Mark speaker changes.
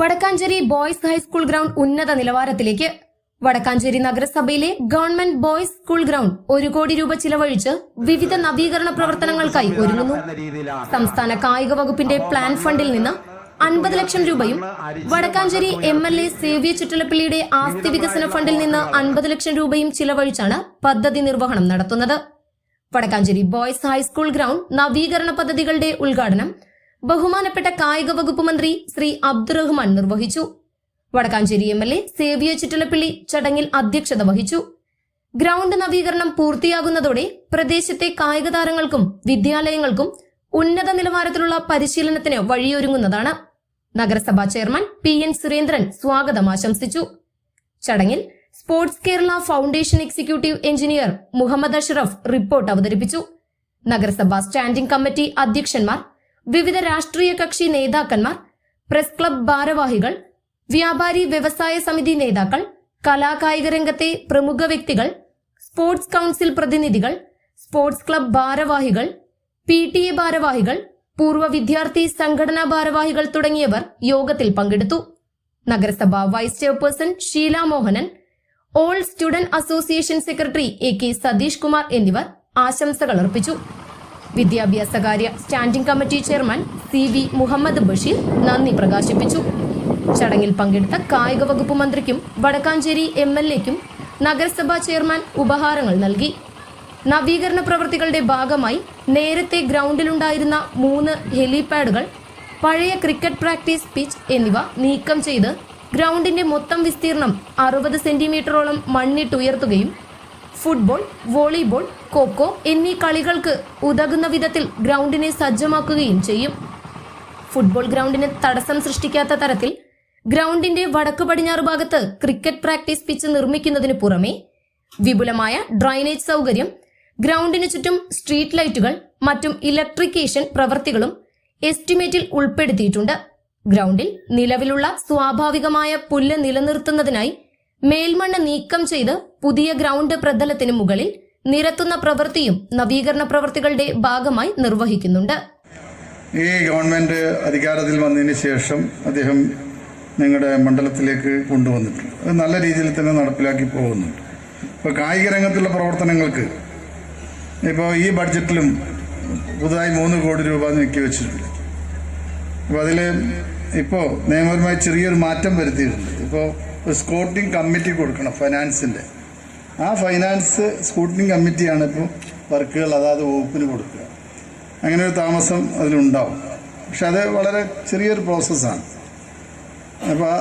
Speaker 1: Vadakkanchery boys high school ground ഉന്നത നിലവാരത്തിലേക്ക് വടക്കാഞ്ചേരി നഗരസഭയിലെ ഗവൺമെന്റ് ബോയ്സ് സ്കൂൾ ഗ്രൗണ്ട് ഒരു കോടി രൂപ ചിലവഴിച്ച് വിവിധ നവീകരണ പ്രവർത്തനങ്ങൾക്കായി ഒരുങ്ങുന്നു. സംസ്ഥാന കായിക വകുപ്പിന്റെ പ്ലാൻ ഫണ്ടിൽ നിന്ന് അൻപത് ലക്ഷം രൂപയും വടക്കാഞ്ചേരി എം എൽ എ സേവ്യ ചുറ്റലപ്പള്ളിയുടെ ആസ്തി വികസന ഫണ്ടിൽ നിന്ന് അൻപത് ലക്ഷം രൂപയും ചിലവഴിച്ചാണ് പദ്ധതി നിർവഹണം നടത്തുന്നത്. വടക്കാഞ്ചേരി ബോയ്സ് ഹൈസ്കൂൾ ഗ്രൗണ്ട് നവീകരണ പദ്ധതികളുടെ ഉദ്ഘാടനം ബഹുമാനപ്പെട്ട കായിക വകുപ്പ് മന്ത്രി ശ്രീ അബ്ദുറഹ്മാൻ നിർവഹിച്ചു. വടക്കാഞ്ചേരി എം എൽ എ സേവിയ ചുറ്റലപ്പിള്ളി ചടങ്ങിൽ അധ്യക്ഷത വഹിച്ചു. ഗ്രൗണ്ട് നവീകരണം പൂർത്തിയാകുന്നതോടെ പ്രദേശത്തെ കായിക താരങ്ങൾക്കും വിദ്യാലയങ്ങൾക്കും ഉന്നത നിലവാരത്തിലുള്ള പരിശീലനത്തിന് വഴിയൊരുങ്ങുന്നതാണ്. നഗരസഭാ ചെയർമാൻ പി എൻ സുരേന്ദ്രൻ സ്വാഗതം ആശംസിച്ചു. ചടങ്ങിൽ sports Kerala foundation executive engineer Muhammad Ashraf report അവതരിപ്പിച്ചു. നഗരസഭാ സ്റ്റാൻഡിംഗ് കമ്മിറ്റി അധ്യക്ഷന്മാർ വിവിധ രാഷ്ട്രീയ കക്ഷി നേതാക്കന്മാർ പ്രസ് ക്ലബ് ഭാരവാഹികൾ വ്യാപാരി വ്യവസായ സമിതി നേതാക്കൾ കലാകായിക രംഗത്തെ പ്രമുഖ വ്യക്തികൾ സ്പോർട്സ് കൗൺസിൽ പ്രതിനിധികൾ സ്പോർട്സ് ക്ലബ് ഭാരവാഹികൾ പി ടി എ ഭാരവാഹികൾ പൂർവ വിദ്യാർത്ഥി സംഘടനാ ഭാരവാഹികൾ തുടങ്ങിയവർ യോഗത്തിൽ പങ്കെടുത്തു. നഗരസഭാ vice chairperson Sheela Mohanan all student association secretary A K Satheesh Kumar എന്നിവർ ആശംസകൾ അർപ്പിച്ചു. വിദ്യാഭ്യാസകാര്യ standing committee chairman C V Muhammad Basheer നന്ദി പ്രകാശിപ്പിച്ചു. ചടങ്ങിൽ പങ്കെടുത്ത കായിക വകുപ്പ് മന്ത്രിക്കും വടക്കാഞ്ചേരി എം എൽ എക്കും നഗരസഭാ ചെയർമാൻ ഉപഹാരങ്ങൾ നൽകി. നവീകരണ പ്രവൃത്തികളുടെ ഭാഗമായി നേരത്തെ ഗ്രൗണ്ടിലുണ്ടായിരുന്ന മൂന്ന് ഹെലിപാഡുകൾ പഴയ ക്രിക്കറ്റ് പ്രാക്ടീസ് പിച്ച് എന്നിവ നീക്കം ചെയ്ത് ഗ്രൗണ്ടിന്റെ മൊത്തം വിസ്തീർണം അറുപത് സെന്റിമീറ്ററോളം മണ്ണിട്ടുയർത്തുകയും ഫുട്ബോൾ വോളിബോൾ കൊക്കോ എന്നീ കളികൾക്ക് ഉതകുന്ന വിധത്തിൽ ഗ്രൗണ്ടിനെ സജ്ജമാക്കുകയും ചെയ്യും. ഫുട്ബോൾ ഗ്രൗണ്ടിന് തടസ്സം സൃഷ്ടിക്കാത്ത തരത്തിൽ ഗ്രൗണ്ടിന്റെ വടക്ക് പടിഞ്ഞാറ് ഭാഗത്ത് ക്രിക്കറ്റ് പ്രാക്ടീസ് പിച്ച് നിർമ്മിക്കുന്നതിന് പുറമെ വിപുലമായ ഡ്രൈനേജ് സൗകര്യം ഗ്രൗണ്ടിന് ചുറ്റും സ്ട്രീറ്റ് ലൈറ്റുകൾ മറ്റും ഇലക്ട്രിക്കേഷൻ പ്രവൃത്തികളും എസ്റ്റിമേറ്റിൽ ഉൾപ്പെടുത്തിയിട്ടുണ്ട്. ഗ്രൗണ്ടിൽ നിലവിലുള്ള സ്വാഭാവികമായ പുല്ല് നിലനിർത്തുന്നതിനായി മേൽമണ്ണ് നീക്കം ചെയ്ത് പുതിയ ഗ്രൗണ്ട് പ്രതലത്തിന് മുകളിൽ നിരത്തുന്ന പ്രവൃത്തിയും നവീകരണ പ്രവൃത്തികളുടെ ഭാഗമായി നിർവഹിക്കുന്നുണ്ട്.
Speaker 2: ഈ ഗവൺമെന്റ് അധികാരത്തിൽ വന്നതിന് ശേഷം അദ്ദേഹം ഞങ്ങളുടെ മണ്ഡലത്തിലേക്ക് കൊണ്ടുവന്നിട്ടുണ്ട്. അത് നല്ല രീതിയിൽ തന്നെ നടപ്പിലാക്കി പോകുന്നുണ്ട്. ഇപ്പോൾ കായിക രംഗത്തുള്ള പ്രവർത്തനങ്ങൾക്ക് ഇപ്പോൾ ഈ ബഡ്ജറ്റിലും പുതുതായി മൂന്ന് കോടി രൂപ നീക്കി വെച്ചിട്ടുണ്ട്. അപ്പോൾ അതിൽ ഇപ്പോൾ നിയമപരമായി ചെറിയൊരു മാറ്റം വരുത്തിയിട്ടുണ്ട്. ഇപ്പോൾ സ്കോട്ടിംഗ് കമ്മിറ്റി കൊടുക്കണം ഫൈനാൻസിന്റെ ആ ഫൈനാൻസ് സ്കൂട്ടിംഗ് കമ്മിറ്റിയാണ് ഇപ്പോൾ വർക്കുകൾ അതാത് വകുപ്പിന് കൊടുക്കുക. അങ്ങനെ ഒരു താമസം അതിലുണ്ടാവും. പക്ഷെ അത് വളരെ ചെറിയൊരു പ്രോസസ്സാണ്. അപ്പോൾ